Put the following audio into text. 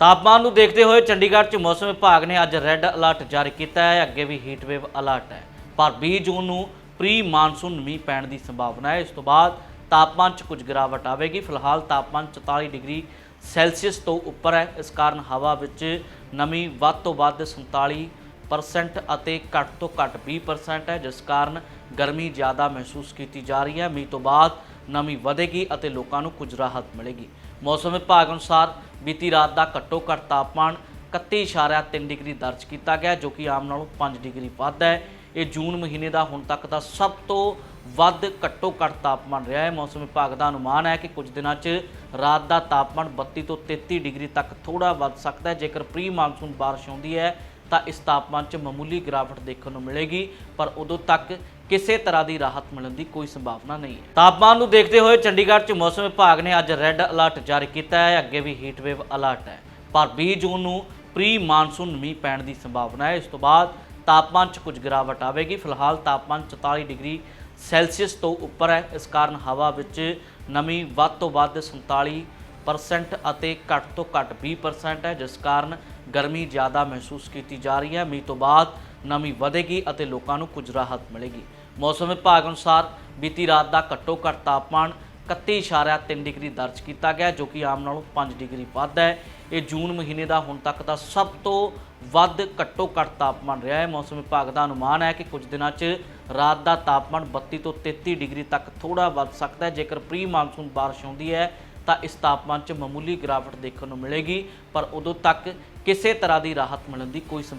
ਤਾਪਮਾਨ ਨੂੰ ਦੇਖਦੇ ਹੋਏ ਚੰਡੀਗੜ੍ਹ 'ਚ ਮੌਸਮ ਵਿਭਾਗ ਨੇ ਅੱਜ ਰੈੱਡ ਅਲਰਟ ਜਾਰੀ ਕੀਤਾ ਹੈ। ਅੱਗੇ ਵੀ ਹੀਟ ਵੇਵ ਅਲਰਟ ਹੈ। ਪਰ 20 ਜੂਨ ਨੂੰ ਪ੍ਰੀ ਮਾਨਸੂਨ ਮੀਂਹ ਪੈਣ ਦੀ ਸੰਭਾਵਨਾ ਹੈ। ਇਸ ਤੋਂ ਬਾਅਦ ਤਾਪਮਾਨ 'ਚ ਕੁਝ ਗਿਰਾਵਟ ਆਵੇਗੀ। ਫਿਲਹਾਲ ਤਾਪਮਾਨ 44 ਡਿਗਰੀ ਸੈਲਸੀਅਸ ਤੋਂ ਉੱਪਰ ਹੈ। ਇਸ ਕਾਰਨ ਹਵਾ ਵਿੱਚ ਨਮੀ ਵੱਧ ਤੋਂ ਵੱਧ 47% ਅਤੇ ਘੱਟ ਤੋਂ ਘੱਟ 20% ਹੈ, ਜਿਸ ਕਾਰਨ ਗਰਮੀ ਜ਼ਿਆਦਾ ਮਹਿਸੂਸ ਕੀਤੀ ਜਾ ਰਹੀ ਹੈ। ਮੀਂਹ ਤੋਂ ਬਾਅਦ ਨਮੀ ਵਧੇਗੀ ਅਤੇ ਲੋਕਾਂ ਨੂੰ ਕੁਝ ਰਾਹਤ ਮਿਲੇਗੀ। ਮੌਸਮ ਵਿਭਾਗ ਅਨੁਸਾਰ ਬੀਤੀ ਰਾਤ ਦਾ ਘੱਟੋ ਘੱਟ ਤਾਪਮਾਨ 31.3 ਡਿਗਰੀ ਦਰਜ ਕੀਤਾ ਗਿਆ, ਜੋ ਕਿ ਆਮ ਨਾਲੋਂ 5 ਡਿਗਰੀ ਵੱਧ ਹੈ। ਇਹ ਜੂਨ ਮਹੀਨੇ ਦਾ ਹੁਣ ਤੱਕ ਦਾ ਸਭ ਤੋਂ ਵੱਧ ਘੱਟੋ ਘੱਟ ਤਾਪਮਾਨ ਰਿਹਾ ਹੈ। ਮੌਸਮ ਵਿਭਾਗ ਦਾ ਅਨੁਮਾਨ ਹੈ ਕਿ ਕੁਝ ਦਿਨਾਂ 'ਚ ਰਾਤ ਦਾ ਤਾਪਮਾਨ 32 ਤੋਂ 33 ਡਿਗਰੀ ਤੱਕ ਥੋੜਾ ਵੱਧ ਸਕਦਾ ਹੈ। ਜੇਕਰ ਪ੍ਰੀ ਮਾਨਸੂਨ ਬਾਰਿਸ਼ ਆਉਂਦੀ ਹੈ ਤਾਂ ਇਸ ਤਾਪਮਾਨ 'ਚ ਮਾਮੂਲੀ ਗਿਰਾਵਟ ਦੇਖਣ ਨੂੰ ਮਿਲੇਗੀ, ਪਰ ਉਦੋਂ ਤੱਕ ਕਿਸੇ ਤਰ੍ਹਾਂ ਦੀ ਰਾਹਤ ਮਿਲਣ ਦੀ ਕੋਈ ਸੰਭਾਵਨਾ ਨਹੀਂ ਹੈ। ਤਾਪਮਾਨ ਨੂੰ ਦੇਖਦੇ ਹੋਏ ਚੰਡੀਗੜ੍ਹ 'ਚ ਮੌਸਮ ਵਿਭਾਗ ਨੇ ਅੱਜ ਰੈੱਡ ਅਲਰਟ ਜਾਰੀ ਕੀਤਾ ਹੈ। ਅੱਗੇ ਵੀ ਹੀਟ ਵੇਵ ਅਲਰਟ ਹੈ। ਪਰ 20 ਜੂਨ ਨੂੰ ਪ੍ਰੀ ਮਾਨਸੂਨ ਮੀਂਹ ਪੈਣ ਦੀ ਸੰਭਾਵਨਾ ਹੈ। ਇਸ ਤੋਂ ਬਾਅਦ ਤਾਪਮਾਨ 'ਚ ਕੁਝ ਗਿਰਾਵਟ ਆਵੇਗੀ। ਫਿਲਹਾਲ ਤਾਪਮਾਨ 44 ਡਿਗਰੀ ਸੈਲਸੀਅਸ ਤੋਂ ਉੱਪਰ ਹੈ। ਇਸ ਕਾਰਨ ਹਵਾ ਵਿੱਚ ਨਮੀ ਵੱਧ ਤੋਂ ਵੱਧ 47% ਅਤੇ ਘੱਟ ਤੋਂ ਘੱਟ 20% ਹੈ, ਜਿਸ ਕਾਰਨ ਗਰਮੀ ਜ਼ਿਆਦਾ ਮਹਿਸੂਸ ਕੀਤੀ ਜਾ ਰਹੀ ਹੈ। ਮੀਂਹ ਤੋਂ ਬਾਅਦ ਨਮੀ ਵਧੇਗੀ ਅਤੇ ਲੋਕਾਂ ਨੂੰ ਕੁਝ ਰਾਹਤ ਮਿਲੇਗੀ। ਮੌਸਮ ਵਿਭਾਗ ਅਨੁਸਾਰ ਬੀਤੀ ਰਾਤ ਦਾ ਘੱਟੋ ਘੱਟ ਤਾਪਮਾਨ 31.3 ਡਿਗਰੀ ਦਰਜ ਕੀਤਾ ਗਿਆ, ਜੋ ਕਿ ਆਮ ਨਾਲੋਂ 5 ਡਿਗਰੀ ਵੱਧ ਹੈ। ਇਹ ਜੂਨ ਮਹੀਨੇ ਦਾ ਹੁਣ ਤੱਕ ਦਾ ਸਭ ਤੋਂ ਵੱਧ ਘੱਟੋ ਘੱਟ ਤਾਪਮਾਨ ਰਿਹਾ ਹੈ। ਮੌਸਮ ਵਿਭਾਗ ਦਾ ਅਨੁਮਾਨ ਹੈ ਕਿ ਕੁਝ ਦਿਨਾਂ 'ਚ ਰਾਤ ਦਾ ਤਾਪਮਾਨ 32 ਤੋਂ 33 ਡਿਗਰੀ ਤੱਕ ਥੋੜਾ ਵੱਧ ਸਕਦਾ ਹੈ। ਜੇਕਰ ਪ੍ਰੀ ਮਾਨਸੂਨ ਬਾਰਿਸ਼ ਹੁੰਦੀ ਹੈ ਤਾਂ ਇਸ ਤਾਪਮਾਨ 'ਚ ਮਾਮੂਲੀ ਗਿਰਾਵਟ ਦੇਖਣ ਨੂੰ ਮਿਲੇਗੀ, ਪਰ ਉਦੋਂ ਤੱਕ ਕਿਸੇ ਤਰ੍ਹਾਂ ਦੀ ਰਾਹਤ ਮਿਲਣ ਦੀ ਕੋਈ ਸੰਭਾਵਨਾ